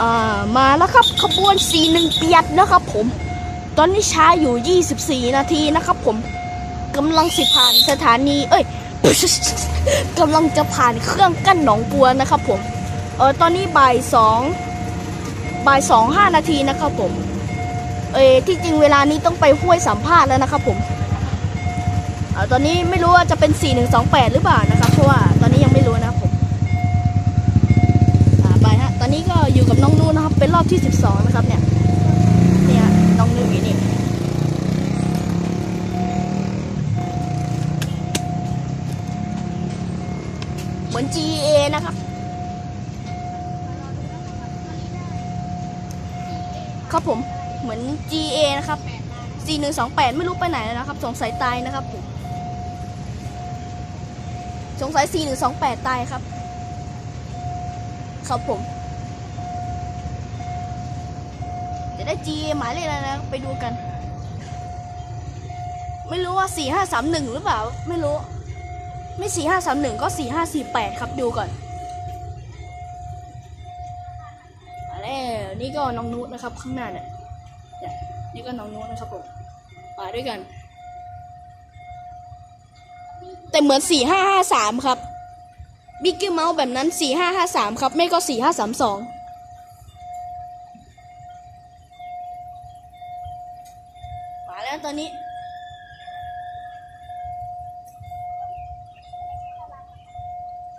อ่ามาแล้วครับขบวนสีหนึ่งเปียดนะครับผม ตอนนี้ช้าอยู่ 24 นาทีนะครับผมกำลังสิผ่านสถานี เอ้ยกำลังจะผ่านเครื่องกั้นหนองบัวนะครับผม เออตอนนี้บ่ายสองบ่ายสองห้านาทีนะครับผม เออที่จริงเวลานี้ต้องไปห้วยสัมภาษณ์แล้วนะครับผมเออตอนนี้ไม่รู้ว่าจะเป็น 4128 หรือเปล่านะครับ เพราะว่าตอนนี้ยังไม่รู้นะ รับเป็นรอบที่ 12 นะครับเนี่ย เนี่ยน้องนูอยู่นี่เหมือน GA นะครับครับผมเหมือน GA นะครับ 4128 ไม่รู้ไปไหนแล้วนะครับ สงสัยตายนะครับผมสงสัย 4128 ตายครับ ครับผม จะ g หมายเลขอะไรนะ ไปดูกัน ไม่รู้ว่า4531หรือเปล่า ไม่รู้ ไม่4531ก็4548ครับดูก่อนมาแล้วนี่ก็น้องนุชนะครับ ข้างหน้าเนี่ยนี่ก็น้องนุชนะครับผมมาด้วยกัน แต่เหมือน4553ครับบิ๊กเกี้เมาส์แบบนั้น4553ครับ ไม่ก็4532มา แล้วตอนนี้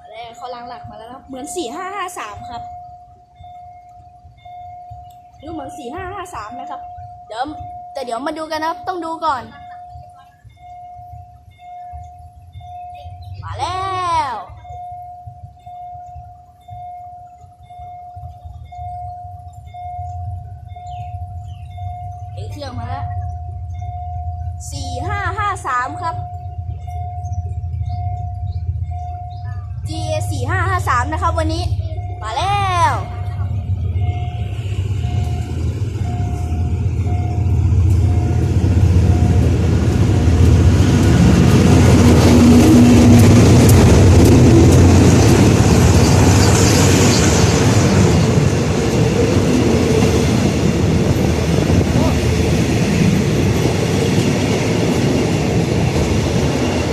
แล้วเขาล้างหลักมาแล้วครับ เหมือน4553ครับดูเหมือน4553นะครับ เดี๋ยวแต่เดี๋ยวมาดูกันนะครับ ต้องดูก่อน มาแล้วเอเครื่องมาแล้ว สี่ห้าห้าสามครับ GA สี่ห้าห้าสามนะครับวันนี้ มาแล้ว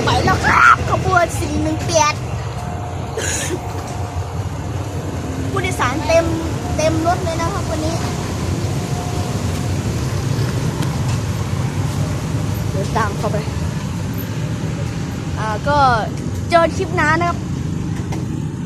ไปแล้วครับขบวนสี่หนึ่งเปียดผู้โดยสารเต็มเต็มร ถเลยนะครับวันนี้เดินตามเข้าไป อ่าก็เจอคลิปน้านะครับ